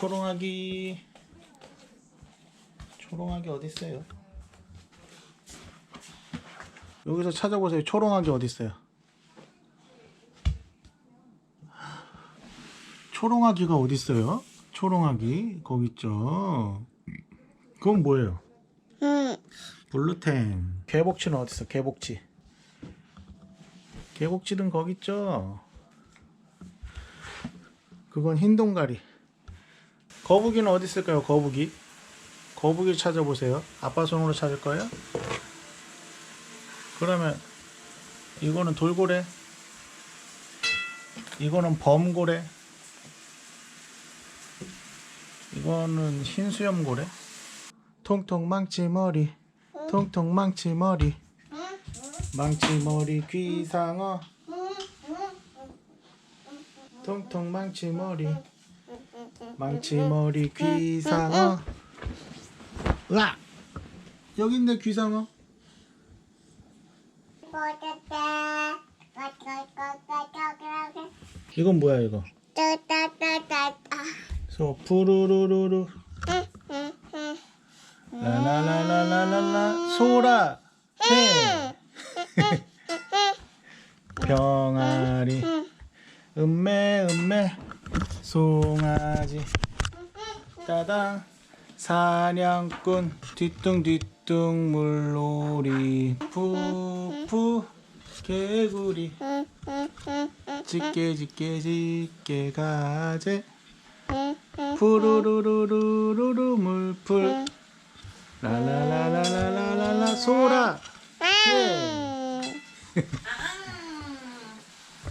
초롱아기 초롱아기 어디 있어요? 여기서 찾아보세요. 어디 있어요? 초롱아기가 어디 있어요? 초롱아기 거기 있죠. 그건 뭐예요? 응. 블루템. 개복치는 어디 있어? 개복치. 개복치는 거기 있죠. 그건 흰 동가리. 거북이는 어디 있을까요? 거북이. 거북이 찾아보세요. 아빠 손으로 찾을 거예요? 그러면 이거는 돌고래. 이거는 범고래. 이거는 흰수염고래. 통통 망치 머리. 통통 망치 머리. 망치 머리 귀상어. 통통 망치 머리. 망치 머리 귀상어. 으아! 여기 있네 귀상어. 이건 뭐야 이거? 소 푸르르르르 라라라라라라 소라 해 병아리 음메 음메 송아지. 따당 사냥꾼. 뒤뚱뒤뚱 물놀이. 푸푸. 개구리. 짙게 짙게 짙게 가재. 푸르르르르르르 물풀. 라라라라라라라. 소라. 해